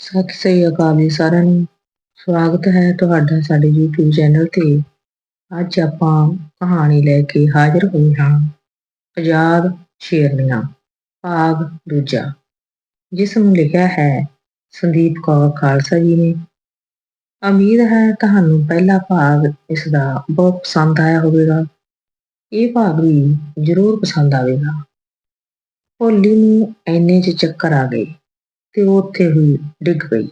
ਸਤਿ ਸ੍ਰੀ ਅਕਾਲ ਜੀ ਸਾਰਿਆਂ ਨੂੰ। ਸਵਾਗਤ ਹੈ ਤੁਹਾਡਾ ਸਾਡੇ YouTube ਚੈਨਲ ਤੇ। ਅੱਜ ਆਪਾਂ ਕਹਾਣੀ ਲੈ ਕੇ ਹਾਜ਼ਰ ਹੋਏ ਹਾਂ। ਆਜ਼ਾਦ ਸ਼ੇਰਨੀਆਂ ਭਾਗ ਦੂਜਾ। ਜਿਸ ਨੂੰ ਲਿਖਿਆ ਹੈ ਸੰਦੀਪ ਕੌਰ ਖਾਲਸਾ ਜੀ ਨੇ। ਉਮੀਦ ਹੈ ਤੁਹਾਨੂੰ ਪਹਿਲਾ ਭਾਗ ਇਸ ਦਾ ਬਹੁਤ ਪਸੰਦ ਆਇਆ ਹੋਵੇਗਾ। ਇਹ ਭਾਗ ਵੀ ਜ਼ਰੂਰ ਪਸੰਦ ਆਵੇਗਾ। ਭੋਲੀ ਨੂੰ ਐਨੇ 'ਚ ਚੱਕਰ ਆ ਗਏ। ਤੇ ਉਹ ਉੱਥੇ ਹੀ ਡਿੱਗ ਪਈ?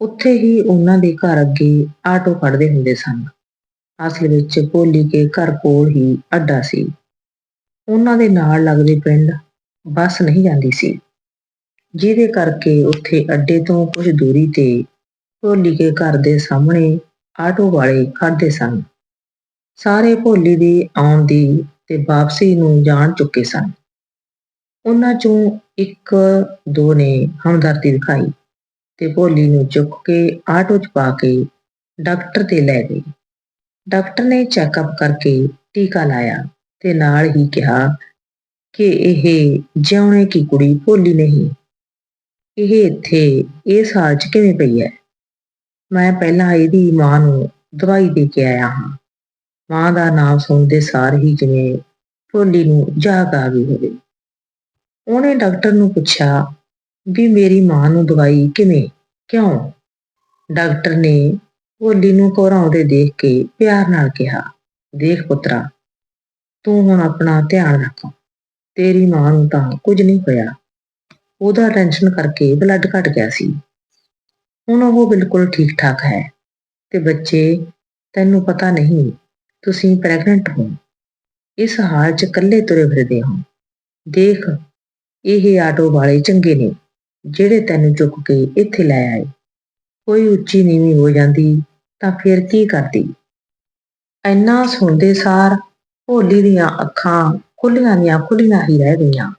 ਉੱਥੇ ਹੀ ਉਹਨਾਂ ਦੇ ਘਰ ਅੱਗੇ ਆਟੋ ਖੜਦੇ ਹੁੰਦੇ ਸਨ। ਅਸਲ ਵਿੱਚ ਭੋਲੀ ਕੇ ਘਰ ਕੋਲ ਹੀ ਅੱਡਾ ਸੀ। ਉਹਨਾਂ ਦੇ ਨਾਲ ਲੱਗਦੇ ਪਿੰਡ ਬੱਸ ਨਹੀਂ ਜਾਂਦੀ ਸੀ। ਜਿਹਦੇ ਕਰਕੇ ਉੱਥੇ ਅੱਡੇ ਤੋਂ ਕੁਝ ਦੂਰੀ ਤੇ ਭੋਲੀ ਕੇ ਘਰ ਦੇ ਸਾਹਮਣੇ ਆਟੋ ਵਾਲੇ ਖੜਦੇ ਸਨ। ਸਾਰੇ ਭੋਲੀ ਦੀ ਆਉਣ ਦੀ ਤੇ ਵਾਪਸੀ ਨੂੰ ਜਾਣ ਚੁੱਕੇ ਸਨ। ਉਹਨਾਂ ਚੋਂ ਇੱਕ, ਦੋ ਨੇ ਹਮਦਰਦੀ ਦਿਖਾਈ ਤੇ ਭੋਲੀ ਨੂੰ ਚੁੱਕ ਕੇ ਆਟੋ 'ਚ ਪਾ ਕੇ ਡਾਕਟਰ ਤੇ ਲੈ ਗਈ। ਡਾਕਟਰ ਨੇ ਚੈੱਕਅਪ ਕਰਕੇ ਟੀਕਾ ਲਾਇਆ ਤੇ ਨਾਲ ਹੀ ਕਿਹਾ ਕਿ ਇਹ ਜਿਉਣੇ ਕੀ ਕੁੜੀ ਭੋਲੀ ਨਹੀਂ। ਇਹ ਇੱਥੇ ਇਸ ਹਾਲ 'ਚ ਕਿਵੇਂ ਪਈ ਹੈ? ਮੈਂ ਪਹਿਲਾਂ ਇਹਦੀ ਮਾਂ ਨੂੰ ਦਵਾਈ ਦੇ ਕੇ ਆਇਆ ਹਾਂ। ਮਾਂ ਦਾ ਨਾਮ ਸੁਣਦੇ ਸਾਰ ਹੀ ਜਿਵੇਂ ਭੋਲੀ ਨੂੰ ਜਾਗ ਆ ਗਈ ਹੋਵੇ। ਉਹਨੇ ਡਾਕਟਰ ਨੂੰ ਪੁੱਛਿਆ ਵੀ ਮੇਰੀ ਮਾਂ ਨੂੰ ਦਵਾਈ ਕਿਵੇਂ, ਕਿਉਂ? ਡਾਕਟਰ ਨੇ ਭੋਲੀ ਨੂੰ ਘਬਰਾਉਂਦੇ ਦੇਖ ਕੇ ਪਿਆਰ ਨਾਲ ਕਿਹਾ, ਦੇਖ ਪੁੱਤਰਾ, ਤੂੰ ਹੁਣ ਆਪਣਾ ਧਿਆਨ ਰੱਖ, ਤੇਰੀ ਮਾਂ ਨੂੰ ਤਾਂ ਕੁਝ ਨਹੀਂ ਹੋਇਆ। ਉਹਦਾ ਟੈਨਸ਼ਨ ਕਰਕੇ ਬਲੱਡ ਘਟ ਗਿਆ ਸੀ। ਹੁਣ ਉਹ ਬਿਲਕੁਲ ਠੀਕ ਠਾਕ ਹੈ ਤੇ ਬੱਚੇ, ਤੈਨੂੰ ਪਤਾ ਨਹੀਂ, ਤੁਸੀਂ ਪ੍ਰੈਗਨੈਂਟ ਹੋ। ਇਸ ਹਾਲ 'ਚ ਇਕੱਲੇ ਤੁਰੇ ਫਿਰਦੇ ਹੋ। ਦੇਖ ਇਹ ਆਟੋ ਵਾਲੇ ਚੰਗੇ ਨੇ, ਜਿਹੜੇ ਤੈਨੂੰ ਚੁੱਕ ਕੇ ਇੱਥੇ ਲੈ ਆਏ। ਕੋਈ ਉੱਚੀ ਨੀਵੀਂ ਹੋ ਜਾਂਦੀ ਤਾਂ ਫਿਰ ਕੀ ਕਰਦੀ? ਐਨਾ ਸੁਣਦੇ ਸਾਰ ਭੋਲੀ ਦੀਆਂ ਅੱਖਾਂ ਖੁੱਲੀਆਂ ਦੀਆਂ ਖੁੱਲੀਆਂ ਹੀ ਰਹਿ ਗਈਆਂ।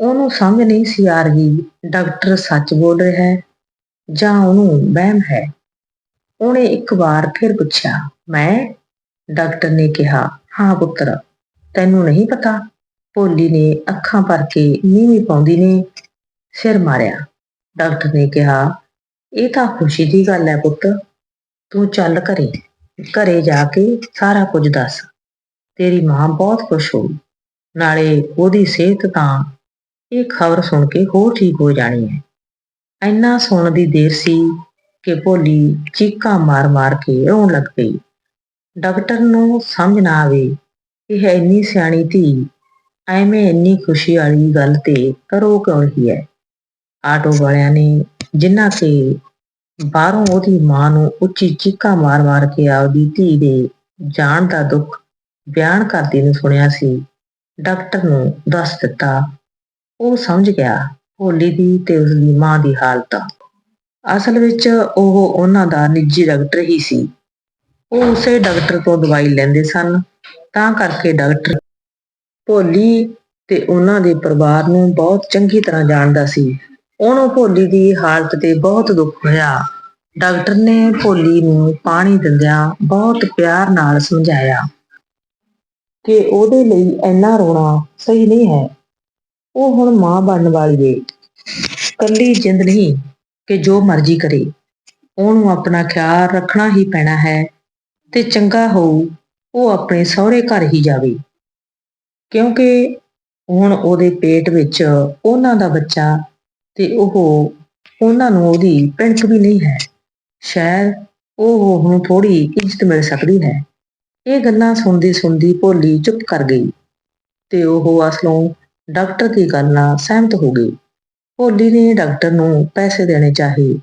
ਉਹਨੂੰ ਸਮਝ ਨਹੀਂ ਸੀ ਆ ਰਹੀ ਡਾਕਟਰ ਸੱਚ ਬੋਲ ਰਿਹਾ ਹੈ ਜਾਂ ਉਹਨੂੰ ਵਹਿਮ ਹੈ। ਉਹਨੇ ਇੱਕ ਵਾਰ ਫਿਰ ਪੁੱਛਿਆ, ਮੈਂ? ਡਾਕਟਰ ਨੇ ਕਿਹਾ, ਹਾਂ ਪੁੱਤਰ, ਤੈਨੂੰ ਨਹੀਂ ਪਤਾ। ਭੋਲੀ ਨੇ ਅੱਖਾਂ ਭਰ ਕੇ ਨੀਵੀਂ ਪਾਉਂਦੀ ਨੇ ਸਿਰ ਮਾਰਿਆ। ਡਾਕਟਰ ਨੇ ਕਿਹਾ, ਇਹ ਤਾਂ ਖੁਸ਼ੀ ਦੀ ਗੱਲ ਹੈ ਪੁੱਤ। ਤੂੰ ਚੱਲ ਘਰੇ। ਘਰੇ ਜਾ ਕੇ ਸਾਰਾ ਕੁਝ ਦੱਸ। ਤੇਰੀ ਮਾਂ ਬਹੁਤ ਖੁਸ਼ ਹੋਊ ਨਾਲੇ ਉਹਦੀ ਸਿਹਤ ਤਾਂ ਇਹ ਖਬਰ ਸੁਣ ਕੇ ਹੋਰ ਠੀਕ ਹੋ ਜਾਣੀ ਹੈ। ਐਨਾ ਸੁਣ ਦੀ ਦੇਰ ਸੀ ਕਿ ਭੋਲੀ ਚੀਕਾਂ ਮਾਰ-ਮਾਰ ਕੇ ਰੋਣ ਲੱਗ ਪਈ। ਡਾਕਟਰ ਨੂੰ ਸਮਝ ਨਾ ਆਵੇ ਇਹ ਇੰਨੀ ਸਿਆਣੀ ਧੀ ਐਵੇਂ ਇੰਨੀ ਖੁਸ਼ੀ ਵਾਲੀ ਗੱਲ ਤੇ ਕਰੋ ਕਿਉਂ ਰਹੀ ਹੈ? ਆਟੋ ਵਾਲਿਆਂ ਨੇ ਜਿਨ੍ਹਾਂ ਕੇ ਬਾਹਰੋਂ ਉਹਦੀ ਮਾਂ ਨੂੰ ਉੱਚੀ ਚੀਕਾਂ ਮਾਰ-ਮਾਰ ਕੇ ਆਪਦੀ ਧੀ ਦੇ ਜਾਣ ਦਾ ਦੁੱਖ ਬਿਆਨ ਕਰਦੀ ਨੂੰ ਸੁਣਿਆ ਸੀ, ਡਾਕਟਰ ਨੂੰ ਦੱਸ ਦਿੱਤਾ। ਉਹ ਸਮਝ ਗਿਆ, ਭੋਲੀ ਦੀ ਤੇ ਉਸ ਦੀ ਮਾਂ ਦੀ ਹਾਲਤ। ਅਸਲ ਵਿੱਚ ਉਹ ਉਹਨਾਂ ਦਾ ਨਿੱਜੀ ਡਾਕਟਰ ਹੀ ਸੀ। ਉਹ ਉਸੇ ਡਾਕਟਰ ਤੋਂ ਦਵਾਈ ਲੈਂਦੇ ਸਨ, ਤਾਂ ਕਰਕੇ ਡਾਕਟਰ ਭੋਲੀ ਤੇ ਉਹਨਾਂ ਦੇ ਪਰਿਵਾਰ ਨੂੰ ਬਹੁਤ ਚੰਗੀ ਤਰ੍ਹਾਂ ਜਾਣਦਾ ਸੀ। ਉਹਨੂੰ ਭੋਲੀ ਦੀ ਹਾਲਤ ਤੇ ਬਹੁਤ ਦੁੱਖ ਹੋਇਆ। ਡਾਕਟਰ ਨੇ ਭੋਲੀ ਨੂੰ ਪਾਣੀ ਦਿੰਦਿਆਂ ਬਹੁਤ ਪਿਆਰ ਨਾਲ ਸਮਝਾਇਆ ਕਿ ਉਹਦੇ ਲਈ ਇੰਨਾ ਰੋਣਾ ਸਹੀ ਨਹੀਂ ਹੈ। ਉਹ ਹੁਣ ਮਾਂ ਬਣਨ ਵਾਲੀ ਏ। ਕੱਲੀ ਜਿੰਦ ਨਹੀਂ ਕਿ ਜੋ ਮਰਜ਼ੀ ਕਰੇ। ਉਹਨੂੰ ਆਪਣਾ ਖਿਆਲ ਰੱਖਣਾ ਹੀ ਪੈਣਾ ਹੈ ਤੇ ਚੰਗਾ ਹੋਊ ਉਹ ਆਪਣੇ ਸਹੁਰੇ ਘਰ ਹੀ ਜਾਵੇ। ਕਿਉਂਕਿ ਹੁਣ ਉਹਦੇ ਪੇਟ ਵਿੱਚ ਉਹਨਾਂ ਦਾ ਬੱਚਾ ਤੇ ਉਹ ਉਹਨਾਂ ਨੂੰ ਉਹਦੀ ਪਿੰਕ ਵੀ ਨਹੀਂ ਹੈ। ਸ਼ਾਇਦ ਉਹ ਹੁਣ ਥੋੜੀ ਇੱਜ਼ਤ ਮਿਲ ਸਕਦੀ ਹੈ। ਇਹ ਗੱਲਾਂ ਸੁਣਦੀ ਸੁਣਦੀ ਭੋਲੀ ਚੁੱਪ ਕਰ ਗਈ ਤੇ ਉਹ ਅਸਲੋਂ ਡਾਕਟਰ ਦੀ ਗੱਲ ਨਾਲ ਸਹਿਮਤ ਹੋ ਗਈ। ਭੋਲੀ ਨੇ ਡਾਕਟਰ ਨੂੰ ਪੈਸੇ ਦੇਣੇ ਚਾਹੇ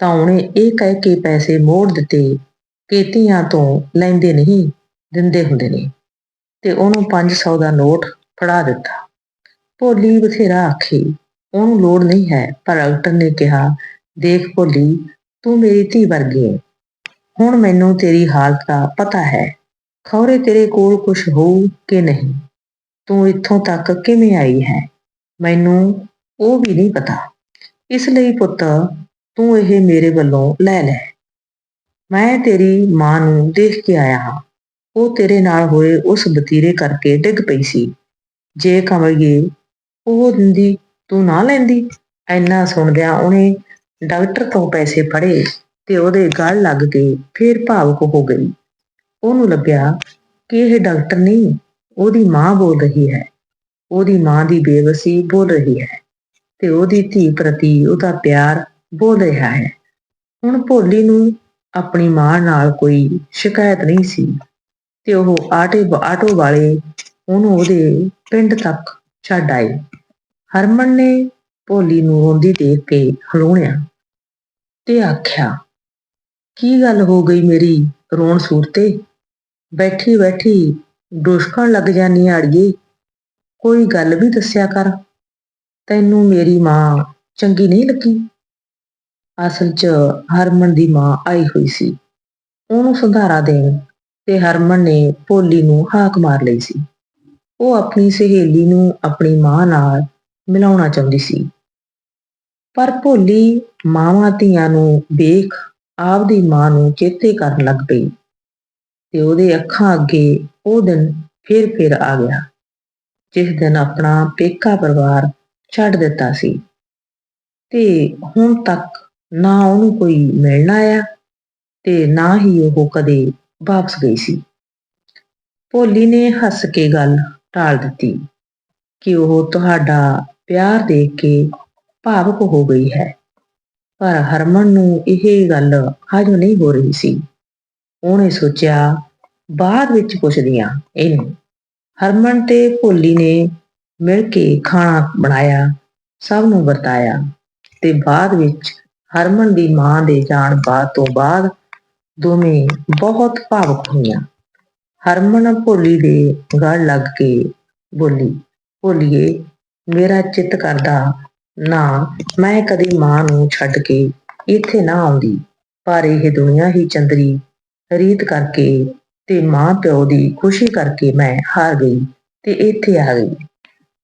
ਤਾਂ ਉਹਨੇ ਇਹ ਕਹਿ ਕੇ ਪੈਸੇ ਮੋੜ ਦਿੱਤੇ। ਕਿ ਧੀਆਂ ਤੋਂ ਲੈਂਦੇ ਨਹੀਂ, ਦਿੰਦੇ ਹੁੰਦੇ ਨੇ। ਤੇ ਉਹਨੂੰ 500 ਦਾ ਨੋਟ ਫੜਾ ਦਿੱਤਾ। ਭੋਲੀ ਬਥੇਰਾ ਆਖੀ, ਉਹਨੂੰ ਲੋੜ ਨਹੀਂ ਹੈ, ਪਰ ਡਾਕਟਰ ਨੇ ਕਿਹਾ, ਦੇਖ ਭੋਲੀ, ਤੂੰ ਮੇਰੀ ਧੀ ਵਰਗੀ ਹੈ ਹੁਣ ਮੈਨੂੰ ਤੇਰੀ ਹਾਲਤ ਦਾ ਪਤਾ ਹੈ, ਖੌਰੇ ਤੇਰੇ ਕੋਲ ਕੁਝ ਹੋਊ ਕਿ ਨਹੀਂ? ਤੂੰ ਇੱਥੋਂ ਤੱਕ ਕਿਵੇਂ ਆਈ ਹੈ? ਮੈਨੂੰ ਉਹ ਵੀ ਨਹੀਂ ਪਤਾ। ਇਸ ਲਈ ਪੁੱਤ, ਤੂੰ ਇਹ ਮੇਰੇ ਵੱਲੋਂ ਲੈ ਲੈ। ਮੈਂ ਤੇਰੀ ਮਾਂ ਨੂੰ ਦੇਖ ਕੇ ਆਇਆ ਹਾਂ। ਉਹ ਤੇਰੇ ਨਾਲ ਹੋਏ ਉਸ ਬਤੀਰੇ ਕਰਕੇ ਡਿੱਗ ਪਈ ਸੀ। ਜੇ ਕਮਲਗੇ ਉਹ ਦਿੰਦੀ ਤੂੰ ਨਾ ਲੈਂਦੀ? ਐਨਾ ਸੁਣਦਿਆਂ ਉਹਨੇ ਡਾਕਟਰ ਤੋਂ ਪੈਸੇ ਫੜੇ ਤੇ ਉਹਦੇ ਗਲ ਲੱਗ ਕੇ ਫੇਰ ਭਾਵੁਕ ਹੋ ਗਈ। ਉਹਨੂੰ ਲੱਗਿਆ ਕਿ ਇਹ ਡਾਕਟਰ ਨਹੀਂ, ਉਹਦੀ ਮਾਂ ਬੋਲ ਰਹੀ ਹੈ। ਉਹਦੀ ਮਾਂ ਦੀ ਬੇਵਸੀ ਬੋਲ ਰਹੀ ਹੈ ਤੇ ਉਹਦੀ ਧੀ ਪ੍ਰਤੀ ਉਹਦਾ ਪਿਆਰ ਬੋਲ ਰਿਹਾ ਹੈ। ਹੁਣ ਭੋਲੀ ਨੂੰ ਆਪਣੀ ਮਾਂ ਨਾਲ ਕੋਈ ਸ਼ਿਕਾਇਤ ਨਹੀਂ ਸੀ। ਤੇ ਉਹ ਆਟੇ ਆਟੋ ਵਾਲੇ ਉਹਨੂੰ ਉਹਦੇ ਪਿੰਡ ਤੱਕ ਛੱਡ ਆਏ। ਹਰਮਨ ਨੇ ਭੋਲੀ ਨੂੰ ਰੋਂਦੀ ਦੇਖ ਕੇ ਹਲੂਣਿਆ ਤੇ ਆਖਿਆ, ਕੀ ਗੱਲ ਹੋ ਗਈ ਮੇਰੀ ਰੋਣ ਸੂਰਤੇ ਬੈਠੀ ਬੈਠੀ ਡੁਸਕਣ ਲੱਗ ਜਾਨੀ ਆੜੀਏ ਕੋਈ ਗੱਲ ਵੀ ਦੱਸਿਆ ਕਰ। ਤੈਨੂੰ ਮੇਰੀ ਮਾਂ ਚੰਗੀ ਨਹੀਂ ਲੱਗੀ? ਅਸਲ 'ਚ ਹਰਮਨ ਦੀ ਮਾਂ ਆਈ ਹੋਈ ਸੀ। ਉਹਨੂੰ ਸੁਧਾਰਾ ਦੇਣ ਤੇ ਹਰਮਨ ਨੇ ਭੋਲੀ ਨੂੰ ਹਾਕ ਮਾਰ ਲਈ ਸੀ। ਉਹ ਆਪਣੀ ਸਹੇਲੀ ਨੂੰ ਆਪਣੀ ਮਾਂ ਨਾਲ ਮਿਲਾਉਣਾ ਚਾਹੁੰਦੀ ਸੀ। ਪਰ ਭੋਲੀ ਮਾਵਾਂ ਧੀਆਂ ਨੂੰ ਵੇਖ ਆਪਦੀ ਮਾਂ ਨੂੰ ਚੇਤੇ ਕਰਨ ਲੱਗ ਪਈ ਤੇ ਉਹਦੇ ਅੱਖਾਂ ਅੱਗੇ ਉਹ ਦਿਨ ਫਿਰ ਫਿਰ ਆ ਗਿਆ, ਜਿਸ ਦਿਨ ਆਪਣਾ ਪੇਕਾ ਪਰਿਵਾਰ ਛੱਡ ਦਿੱਤਾ ਸੀ। ਤੇ ਹੁਣ ਤੱਕ ਨਾ ਉਹਨੂੰ ਕੋਈ ਮਿਲਣ ਆਇਆ ਤੇ ਨਾ ਹੀ ਉਹ ਕਦੇ ਵਾਪਸ ਗਈ ਸੀ। ਭੋਲੀ ਨੇ ਹੱਸ ਕੇ ਗੱਲ ਟਾਲ ਦਿੱਤੀ ਕਿ ਉਹ ਤੁਹਾਡਾ ਪਿਆਰ ਦੇਖ ਕੇ ਭਾਵੁਕ ਹੋ ਗਈ ਹੈ। ਪਰ ਹਰਮਨ ਨੂੰ ਇਹ ਗੱਲ ਹਜਮ ਨਹੀਂ ਹੋ ਰਹੀ ਸੀ। ਉਹਨੇ ਸੋਚਿਆ, ਬਾਅਦ ਵਿੱਚ ਪੁੱਛਦੀਆਂ ਇਹਨੂੰ। ਹਰਮਨ ਤੇ ਭੋਲੀ ਨੇ ਮਿਲ ਕੇ ਖਾਣਾ ਬਣਾਇਆ, ਸਭ ਨੂੰ ਵਰਤਾਇਆ ਤੇ ਬਾਅਦ ਵਿੱਚ ਹਰਮਨ ਦੀ ਮਾਂ ਦੇ ਜਾਣ ਬਾਅਦ ਤੋਂ ਬਾਅਦ ਦੋਵੇਂ ਬਹੁਤ ਭਾਵੁਕ ਹੋਈਆਂ। ਹਰਮਨ ਭੋਲੀ ਦੇ ਗਲ ਲੱਗ ਕੇ ਬੋਲੀ, ਭੋਲੀਏ, ਮੇਰਾ ਚਿੱਤ ਕਰਦਾ ਨਾ, ਮੈਂ ਕਦੇ ਮਾਂ ਨੂੰ ਛੱਡ ਕੇ ਇੱਥੇ ਨਾ ਆਉਂਦੀ। ਪਰ ਇਹ ਦੁਨੀਆ ਹੀ ਚੰਦਰੀ ਰੀਤ ਕਰਕੇ ਤੇ ਮਾਂ ਪਿਓ ਦੀ ਖੁਸ਼ੀ ਕਰਕੇ ਮੈਂ ਹਾਰ ਗਈ ਤੇ ਇੱਥੇ ਆ ਗਈ।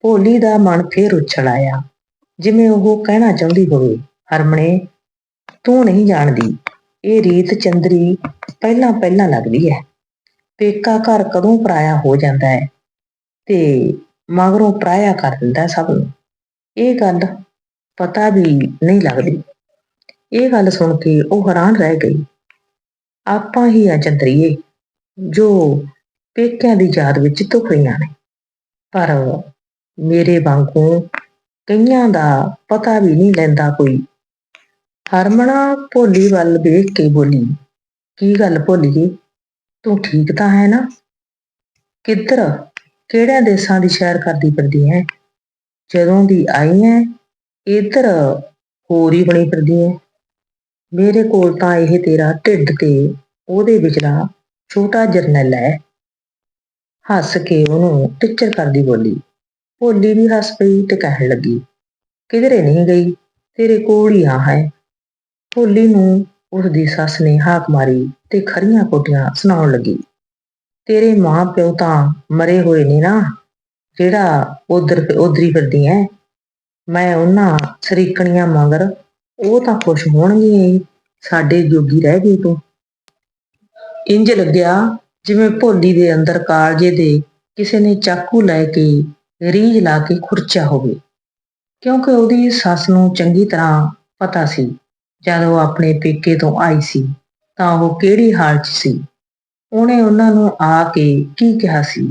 ਭੋਲੀ ਦਾ ਮਨ ਫੇਰ ਉਛਲ ਆਇਆ। ਜਿਵੇਂ ਉਹ ਕਹਿਣਾ ਚਾਹੁੰਦੀ ਹੋਵੇ, ਹਰਮਣੇ, ਤੂੰ ਨਹੀਂ ਜਾਣਦੀ ਇਹ ਰੀਤ ਚੰਦਰੀ ਪਹਿਲਾਂ ਪਹਿਲਾਂ ਲੱਗਦੀ ਹੈ। ਪੇਕਾ ਘਰ ਕਦੋਂ ਪਰਾਇਆ ਹੋ ਜਾਂਦਾ ਹੈ ਤੇ ਮਗਰੋਂ ਪਰਾਇਆ ਕਰ ਦਿੰਦਾ ਸਭ ਨੂੰ। ਇਹ ਗੱਲ ਪਤਾ ਵੀ ਨਹੀਂ ਲੱਗਦੀ। ਇਹ ਗੱਲ ਸੁਣ ਕੇ ਉਹ ਹੈਰਾਨ ਰਹਿ ਗਈ। ਆਪਾਂ ਹੀ ਆ ਚੰਦਰੀਏ, ਜੋ ਪੇਕਿਆਂ ਦੀ ਯਾਦ ਵਿੱਚ ਧੁਖੀਆਂ ਨੇ। ਪਰ ਮੇਰੇ ਵਾਂਗੂ ਕਈਆਂ ਦਾ ਪਤਾ ਵੀ ਨਹੀਂ ਲੈਂਦਾ ਕੋਈ ਹਰਮਣਾ ਭੋਲੀ ਵੱਲ ਵੇਖ ਕੇ ਬੋਲੀ, ਕੀ ਗੱਲ ਭੋਲੀਏ ਤੂੰ ਠੀਕ ਤਾਂ ਹੈ ਨਾ? ਕਿੱਧਰ? ਕਿਹੜਿਆਂ ਦੇਸਾਂ ਦੀ ਸ਼ਹਿਰ ਕਰਦੀ ਫਿਰਦੀ ਹੈ? ਜਦੋਂ ਦੀ ਆਈ ਹੈ, ਇੱਧਰ ਹੋਰ ਹੀ ਬਣੀ ਫਿਰਦੀ ਹੈ। ਮੇਰੇ ਕੋਲ ਤਾਂ ਇਹ ਤੇਰਾ ਢਿੱਡ ਤੇ ਉਹਦੇ ਵਿਚਲਾ ਛੋਟਾ ਜਰਨੈਲ ਹੈ। ਹੱਸ ਕੇ ਉਹਨੂੰ ਟਿੱਚਰ ਕਰਦੀ ਬੋਲੀ। ਭੋਲੀ ਵੀ ਹੱਸ ਪਈ ਤੇ ਕਹਿਣ ਲੱਗੀ, ਕਿਧਰੇ ਨਹੀਂ ਗਈ? ਤੇਰੇ ਕੋਲ ਹੀ ਆ ਹੈ। ਭੋਲੀ ਨੂੰ ਉਸਦੀ ਸੱਸ ਨੇ ਹਾਕ ਮਾਰੀ ਤੇ ਖਰੀਆਂ ਕੋਟੀਆਂ ਸੁਣਾਉਣ ਲੱਗੀ। ਤੇਰੇ ਮਾਂ ਪਿਓ ਤਾਂ ਮਰੇ ਹੋਏ ਨੇ ਨਾ, ਜਿਹੜਾ ਉਧਰ ਉਧਰੀ ਫਿਰਦੀ ਐ। ਮੈਂ ਉਹਨਾਂ ਸਰੀਕਣੀਆਂ ਮਗਰ ਉਹ ਤਾਂ ਖੁਸ਼ ਹੋਣਗੀਆਂ ਸਾਡੇ ਜੋਗੀ ਰਹਿ ਗਈ ਤੂੰ। ਇੰਜ ਲੱਗਿਆ ਜਿਵੇਂ ਭੋਲੀ ਦੇ ਅੰਦਰ ਕਾਲਜੇ ਦੇ ਕਿਸੇ ਨੇ ਚਾਕੂ ਲੈ ਕੇ ਰੀਝ ਲਾ ਕੇ ਖੁਰਚਿਆ ਹੋਵੇ, ਕਿਉਂਕਿ ਉਹਦੀ ਸੱਸ ਨੂੰ ਚੰਗੀ ਤਰ੍ਹਾਂ ਪਤਾ ਸੀ ਜਦ ਉਹ ਆਪਣੇ ਪੇਕੇ ਤੋਂ ਆਈ ਸੀ, ਤਾਂ ਉਹ ਕਿਹੜੀ ਹਾਲ 'ਚ ਸੀ? ਉਹਨੇ ਉਹਨਾਂ ਨੂੰ ਆ ਕੇ ਕੀ ਕਿਹਾ ਸੀ?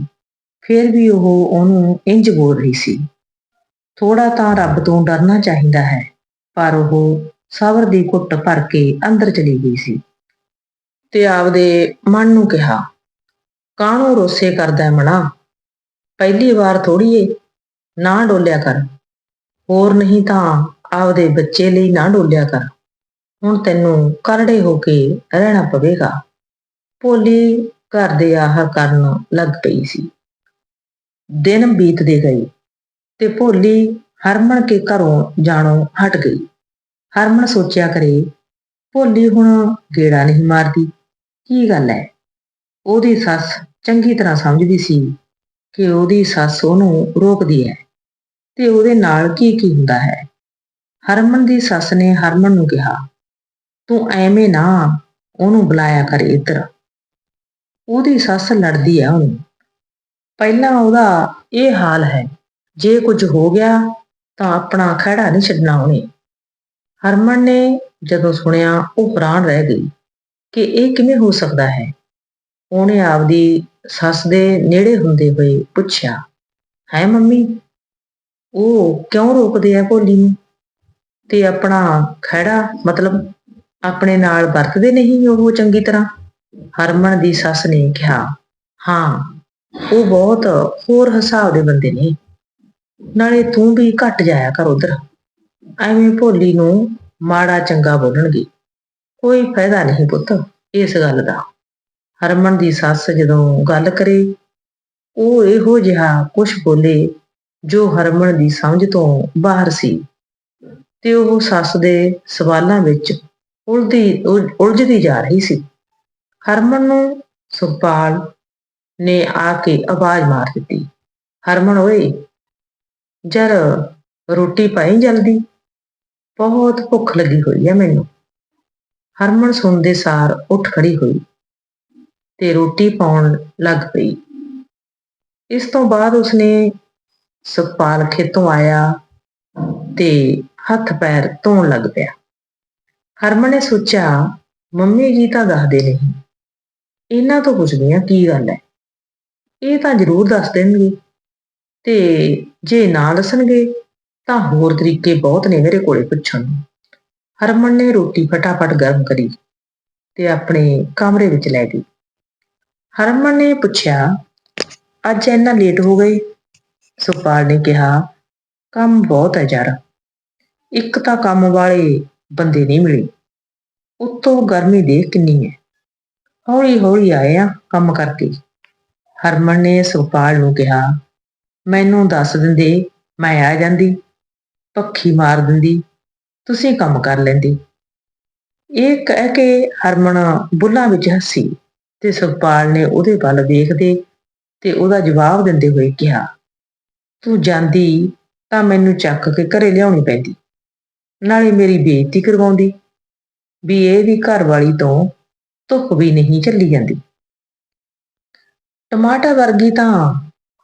ਫਿਰ ਵੀ ਉਹ ਉਹਨੂੰ ਇੰਜ ਬੋਲ ਰਹੀ ਸੀ ਥੋੜਾ ਤਾਂ ਰੱਬ ਤੋਂ ਡਰਨਾ ਚਾਹੀਦਾ ਹੈ। ਪਰ ਉਹ ਸਬਰ ਦੀ ਘੁੱਟ ਭਰ ਕੇ ਅੰਦਰ ਚਲੀ ਗਈ ਸੀ ਤੇ ਆਪਦੇ ਮਨ ਨੂੰ ਕਿਹਾ, ਕਾਹਨੂੰ ਰੋਸੇ ਕਰਦਾ ਹੈ ਮਣਾ? ਪਹਿਲੀ ਵਾਰ ਥੋੜੀ ਏ, ਨਾ ਡੋਲਿਆ ਕਰ। ਹੋਰ ਨਹੀਂ ਤਾਂ ਆਪਦੇ ਬੱਚੇ ਲਈ ਨਾ ਡੋਲਿਆ ਕਰ। ਹੁਣ ਤੈਨੂੰ ਕਰੜੇ ਹੋ ਕੇ ਰਹਿਣਾ ਪਵੇਗਾ। ਭੋਲੀ ਘਰ ਦੇ ਆਹ ਕਰਨ ਲੱਗ ਪਈ ਸੀ। ਦਿਨ ਬੀਤਦੇ ਗਏ ਤੇ ਭੋਲੀ ਹਰਮਨ ਕੇ ਘਰੋਂ ਜਾਣੋਂ ਹਟ ਗਈ। ਹਰਮਨ ਸੋਚਿਆ ਕਰੇ, ਭੋਲੀ ਹੁਣ ਗੇੜਾ ਨਹੀਂ ਮਾਰਦੀ, ਕੀ ਗੱਲ ਹੈ ਉਹਦੀ ਸੱਸ ਚੰਗੀ ਤਰ੍ਹਾਂ ਸਮਝਦੀ ਸੀ ਕਿ ਉਹਦੀ ਸੱਸ ਉਹਨੂੰ ਰੋਕਦੀ ਹੈ ਤੇ ਉਹਦੇ ਨਾਲ ਕੀ ਕੀ ਹੁੰਦਾ ਹੈ? ਹਰਮਨ ਦੀ ਸੱਸ ਨੇ ਹਰਮਨ ਨੂੰ ਕਿਹਾ ਤੂੰ ਐਵੇਂ ਨਾ ਉਹਨੂੰ ਬੁਲਾਇਆ ਕਰ ਇੱਧਰ। ਉਹਦੀ ਸੱਸ ਲੜਦੀ ਆ ਉਹਨੂੰ। ਪਹਿਲਾਂ ਉਹਦਾ ਇਹ ਹਾਲ ਹੈ, ਜੇ ਕੁਝ ਹੋ ਗਿਆ ਤਾਂ ਆਪਣਾ ਖਹਿੜਾ ਨਹੀਂ ਛੱਡਣਾ ਉਹਨੇ। ਹਰਮਨ ਨੇ ਜਦੋਂ ਸੁਣਿਆ ਉਹ ਹੈਰਾਨ ਰਹਿ ਗਈ ਕਿ ਇਹ ਕਿਵੇਂ ਹੋ ਸਕਦਾ ਹੈ। ਉਹਨੇ ਆਪਦੀ ਸੱਸ ਦੇ ਨੇੜੇ ਹੁੰਦੇ ਹੋਏ ਪੁੱਛਿਆ, ਹੈ ਮੰਮੀ, ਉਹ ਕਿਉਂ ਰੋਕਦੇ ਆ ਭੋਲੀ ਨੂੰ? ਤੇ ਆਪਣਾ ਖਹਿੜਾ ਮਤਲਬ ਆਪਣੇ ਨਾਲ ਵਰਤਦੇ ਨਹੀਂ ਉਹ ਚੰਗੀ ਤਰ੍ਹਾਂ? ਹਰਮਨ ਦੀ ਸੱਸ ਨੇ ਕਿਹਾ, ਹਾਂ, ਉਹ ਬਹੁਤ ਹੋਰ ਹਿਸਾਬ ਦੇ ਬੰਦੇ ਨੇ। ਨਾਲੇ ਤੂੰ ਵੀ ਘਟ ਜਾਇਆ ਕਰ ਉਧਰ। ਐਵੇਂ ਭੋਲੀ ਨੂੰ ਮਾੜਾ ਚੰਗਾ ਬੋਲਣਗੇ। ਕੋਈ ਫਾਇਦਾ ਨਹੀਂ ਪੁੱਤ ਇਸ ਗੱਲ ਦਾ। ਹਰਮਨ ਦੀ ਸੱਸ ਜਦੋਂ ਗੱਲ ਕਰੇ, ਉਹ ਇਹੋ ਜਿਹਾ ਕੁਝ ਬੋਲੇ ਜੋ ਹਰਮਨ ਦੀ ਸਮਝ ਤੋਂ ਬਾਹਰ ਸੀ ਤੇ ਉਹ ਸੱਸ ਦੇ ਸਵਾਲਾਂ ਵਿੱਚ ਉਲਝਦੀ ਉਲ- ਉਲਝਦੀ ਜਾ ਰਹੀ ਸੀ। ਹਰਮਨ ਨੂੰ ਸੁਖਪਾਲ ਨੇ ਆ ਕੇ ਆਵਾਜ਼ ਮਾਰ ਦਿੱਤੀ। ਹਰਮਨ, ਓਏ, ਜਰ ਰੋਟੀ ਪਾਈ ਜਲਦੀ? ਬਹੁਤ ਭੁੱਖ ਲੱਗੀ ਹੋਈ ਹੈ ਮੈਨੂੰ। ਹਰਮਨ ਸੁਣਦੇ ਸਾਰ ਉੱਠ ਖੜੀ ਹੋਈ ਤੇ ਰੋਟੀ ਪਾਉਣ ਲੱਗ ਪਈ। ਇਸ ਤੋਂ ਬਾਅਦ ਉਸਨੇ ਸੁਖਪਾਲ ਖੇਤੋਂ ਆਇਆ ਤੇ ਹੱਥ ਪੈਰ ਧੋਣ ਲੱਗ ਪਿਆ। ਹਰਮਨ ਨੇ ਸੋਚਿਆ, ਮੰਮੀ ਜੀ ਤਾਂ ਦੱਸਦੇ ਨਹੀਂ ਇਹਨਾਂ ਤੋਂ ਪੁੱਛਦੇ ਆ ਕੀ ਗੱਲ ਹੈ? ਇਹ ਤਾਂ ਜ਼ਰੂਰ ਦੱਸ ਦੇਣਗੇ। ਤੇ ਜੇ ਨਾ ਦੱਸਣਗੇ, ਤਾਂ ਹੋਰ ਤਰੀਕੇ ਬਹੁਤ ਨੇ ਮੇਰੇ ਕੋਲੇ ਪੁੱਛਣ ਨੂੰ। ਹਰਮਨ ਨੇ ਰੋਟੀ ਫਟਾਫਟ ਗਰਮ ਕਰੀ ਤੇ ਆਪਣੇ ਕਮਰੇ ਵਿੱਚ ਲੈ ਗਈ। ਹਰਮਨ ਨੇ ਪੁੱਛਿਆ, ਅੱਜ ਇੰਨਾ ਲੇਟ ਹੋ ਗਏ? ਸੁਖਪਾਲ ਨੇ ਕਿਹਾ, ਕੰਮ ਬਹੁਤ ਹੈ ਯਾਰ। ਇੱਕ ਤਾਂ ਕੰਮ ਵਾਲੇ ਬੰਦੇ ਨਹੀਂ ਮਿਲੇ। ਉੱਤੋਂ ਗਰਮੀ ਦੇ ਕਿੰਨੀ ਹੈ। ਹੌਲੀ ਹੌਲੀ ਆਏ ਆ ਕੰਮ ਕਰਕੇ। ਹਰਮਨ ਨੇ ਸੁਖਪਾਲ ਨੂੰ ਕਿਹਾ, ਮੈਨੂੰ ਦੱਸ ਦਿੰਦੇ, ਮੈਂ ਆ ਜਾਂਦੀ ਪੱਖੀ ਮਾਰ ਦਿੰਦੀ, ਤੁਸੀਂ ਕੰਮ ਕਰ ਲੈਂਦੀ। ਇਹ ਕਹਿ ਕੇ ਹਰਮਨ ਬੁੱਲਾਂ ਵਿੱਚ ਹੱਸੀ ਤੇ ਸੁਖਪਾਲ ਨੇ ਉਹਦੇ ਵੱਲ ਵੇਖਦੇ ਤੇ ਉਹਦਾ ਜਵਾਬ ਦਿੰਦੇ ਹੋਏ ਕਿਹਾ, ਤੂੰ ਜਾਂਦੀ ਤਾਂ ਮੈਨੂੰ ਚੱਕ ਕੇ ਘਰੇ ਲਿਆਉਣੀ ਪੈਂਦੀ। ਨਾਲੇ ਮੇਰੀ ਬੇਇੱਜ਼ਤੀ ਕਰਵਾਉਂਦੀ, ਵੀ ਇਹ ਵੀ ਘਰ ਵਾਲੀ ਤੋਂ ਧੁੱਪ ਵੀ ਨਹੀਂ ਚੱਲੀ ਜਾਂਦੀ। ਟਮਾਟਰ ਵਰਗੀ ਤਾਂ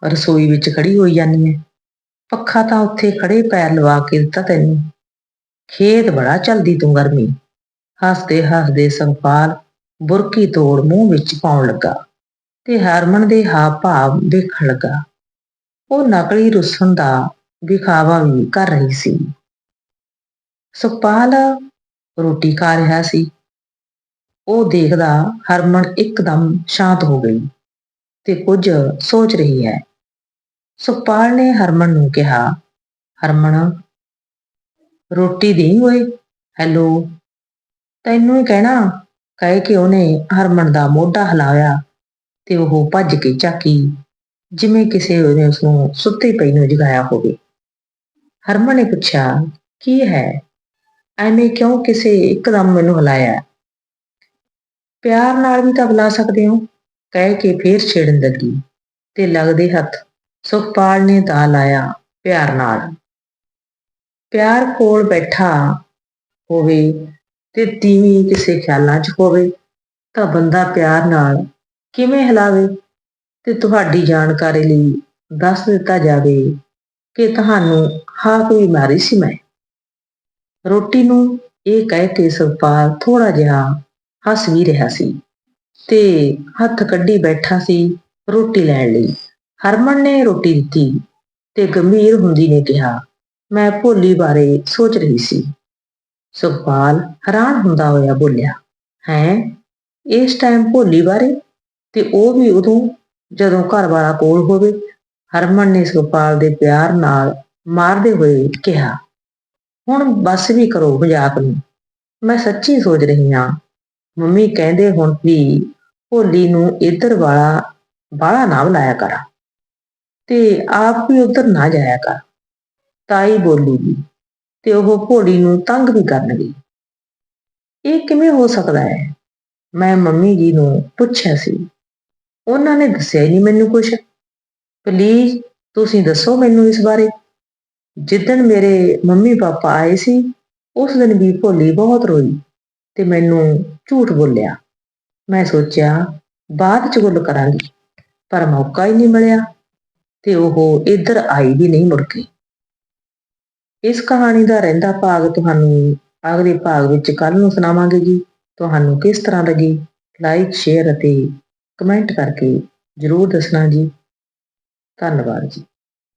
ਰਸੋਈ ਵਿੱਚ ਖੜੀ ਹੋਈ ਜਾਂਦੀ ਹੈ ਪੱਖਾ ਤਾਂ ਉੱਥੇ ਖੜੇ ਪੈਰ ਲਵਾ ਕੇ ਦਿੱਤਾ ਤੈਨੂੰ। ਖੇਤ ਬੜਾ ਚਲਦੀ ਤੂੰ ਗਰਮੀ। ਹੱਸਦੇ ਹੱਸਦੇ ਸੰਪਾਲ ਬੁਰਕੀ ਤੋੜ ਮੂੰਹ ਵਿੱਚ ਪਾਉਣ ਲੱਗਾ ਤੇ ਹਰਮਨ ਦੇ ਹਾਵ ਭਾਵ ਦੇਖਣ ਲੱਗਾ। ਉਹ ਨਕਲੀ ਰੁੱਸਣ ਦਾ ਵਿਖਾਵਾ ਵੀ ਕਰ ਰਹੀ ਸੀ। ਸੁਖਪਾਲ ਰੋਟੀ ਖਾ ਰਿਹਾ ਸੀ। ਉਹ ਦੇਖਦਾ ਹਰਮਨ ਇੱਕਦਮ ਸ਼ਾਂਤ ਹੋ ਗਈ ਤੇ ਕੁਝ ਸੋਚ ਰਹੀ ਹੈ। ਸੁਖਪਾਲ ਨੇ ਹਰਮਨ ਨੂੰ ਕਿਹਾ, ਹਰਮਨ, ਰੋਟੀ ਦੇਈ ਓਏ? ਹੈਲੋ? ਤੈਨੂੰ ਹੀ ਕਹਿਣਾ, ਕਹਿ ਕੇ ਉਹਨੇ ਹਰਮਨ ਦਾ ਮੋਢਾ ਹਿਲਾਇਆ ਤੇ ਉਹ ਭੱਜ ਕੇ ਝਾਕੀ, ਜਿਵੇਂ ਕਿਸੇ ਨੇ ਉਸਨੂੰ ਸੁੱਤੀ ਪਈ ਨੂੰ ਜਗਾਇਆ ਹੋਵੇ। ਹਰਮਨ ਨੇ ਪੁੱਛਿਆ, ਕੀ ਹੈ? ਐਵੇਂ ਕਿਉਂ ਕਿਸੇ ਇੱਕਦਮ ਮੈਨੂੰ ਹਿਲਾਇਆ ਪਿਆਰ ਨਾਲ ਵੀ ਤਾਂ ਬੁਲਾ ਸਕਦੇ ਹੋ, ਕਹਿ ਕੇ ਫੇਰ ਛੇੜਨ ਲੱਗੀ ਤੇ ਲੱਗਦੇ ਹੱਥ ਸੁਖਪਾਲ ਨੇ ਤਾਂ ਲਾਇਆ ਪਿਆਰ ਨਾਲ। ਪਿਆਰ ਕੋਲ ਬੈਠਾ ਹੋਵੇ ਤੇ ਤੀਵੀਂ ਕਿਸੇ ਖਿਆਲਾਂ 'ਚ ਹੋਵੇ ਤਾਂ ਬੰਦਾ ਪਿਆਰ ਨਾਲ ਕਿਵੇਂ ਹਿਲਾਵੇ ਤੇ ਤੁਹਾਡੀ ਜਾਣਕਾਰੀ ਲਈ ਦੱਸ ਦਿੱਤਾ ਜਾਵੇ ਕਿ ਤੁਹਾਨੂੰ ਹਾਂ ਕੋਈ ਮਾਰੀ ਸੀ ਮੈਂ? ਰੋਟੀ ਨੂੰ ਇਹ ਕਹਿ ਕੇ ਸੁਖਪਾਲ ਥੋੜਾ ਜਿਹਾ ਹੱਸ ਵੀ ਰਿਹਾ ਸੀ ਤੇ ਹੱਥ ਕੱਢੀ ਬੈਠਾ ਸੀ ਰੋਟੀ ਲੈਣ ਲਈ। ਹਰਮਨ ਨੇ ਰੋਟੀ ਦਿੱਤੀ ਤੇ ਗੰਭੀਰ ਹੁੰਦੀ ਨੇ ਕਿਹਾ, ਮੈਂ ਭੋਲੀ ਬਾਰੇ ਸੋਚ ਰਹੀ ਸੀ। ਸੁਖਪਾਲ ਹੈਰਾਨ ਹੁੰਦਾ ਹੋਇਆ ਬੋਲਿਆ, ਹੈ? ਇਸ ਟਾਈਮ ਭੋਲੀ ਬਾਰੇ? ਤੇ ਉਹ ਵੀ ਉਦੋਂ ਜਦੋਂ ਘਰ ਵਾਲਾ ਕੋਲ ਹੋਵੇ? ਹਰਮਨ ਨੇ ਸੁਖਪਾਲ ਦੇ ਪਿਆਰ ਨਾਲ ਮਾਰਦੇ ਹੋਏ ਕਿਹਾ ਹੁਣ ਬਸ ਵੀ ਕਰੋ ਮਜ਼ਾਕ ਨੂੰ। ਮੈਂ ਸੱਚੀ ਸੋਚ ਰਹੀ ਹਾਂ, ਮੰਮੀ ਕਹਿੰਦੇ ਹੁਣ ਵੀ ਭੋਲੀ ਨੂੰ ਇੱਧਰ ਵਾਲਾ ਬਾਹਲਾ ਨਾ ਬੁਲਾਇਆ ਕਰ ਤੇ ਆਪ ਵੀ ਉੱਧਰ ਨਾ ਜਾਇਆ ਕਰ। ਤਾਈ ਬੋਲੂਗੀ ਤੇ ਉਹ ਭੋਲੀ ਨੂੰ ਤੰਗ ਵੀ ਕਰਨਗੇ ਇਹ ਕਿਵੇਂ ਹੋ ਸਕਦਾ ਹੈ? ਮੈਂ ਮੰਮੀ ਜੀ ਨੂੰ ਪੁੱਛਿਆ ਸੀ। ਉਹਨਾਂ ਨੇ ਦੱਸਿਆ ਹੀ ਨਹੀਂ ਮੈਨੂੰ ਕੁਝ ਪਲੀਜ਼ ਤੁਸੀਂ ਦੱਸੋ ਮੈਨੂੰ ਇਸ ਬਾਰੇ। ਜਿੱਦਣ ਮੇਰੇ ਮੰਮੀ ਪਾਪਾ ਆਏ ਸੀ, ਉਸ ਦਿਨ ਵੀ ਭੋਲੀ ਬਹੁਤ ਰੋਈ ਤੇ ਮੈਨੂੰ ਝੂਠ ਬੋਲਿਆ। ਮੈਂ ਸੋਚਿਆ, ਬਾਅਦ ਚ ਗੱਲ ਕਰਾਂਗੀ, ਪਰ ਮੌਕਾ ਹੀ ਨਹੀਂ ਮਿਲਿਆ ਤੇ ਉਹ ਇੱਧਰ ਆਈ ਵੀ ਨਹੀਂ ਮੁੜ ਕੇ। ਇਸ ਕਹਾਣੀ ਦਾ ਰਹਿੰਦਾ ਭਾਗ ਤੁਹਾਨੂੰ ਅਗਲੇ ਭਾਗ ਵਿੱਚ ਕੱਲ ਨੂੰ ਸੁਣਾਵਾਂਗੇ ਜੀ। ਤੁਹਾਨੂੰ ਕਿਸ ਤਰ੍ਹਾਂ ਲੱਗੀ? ਲਾਈਕ ਸ਼ੇਅਰ ਅਤੇ ਕਮੈਂਟ ਕਰਕੇ ਜ਼ਰੂਰ ਦੱਸਣਾ ਜੀ। ਧੰਨਵਾਦ ਜੀ।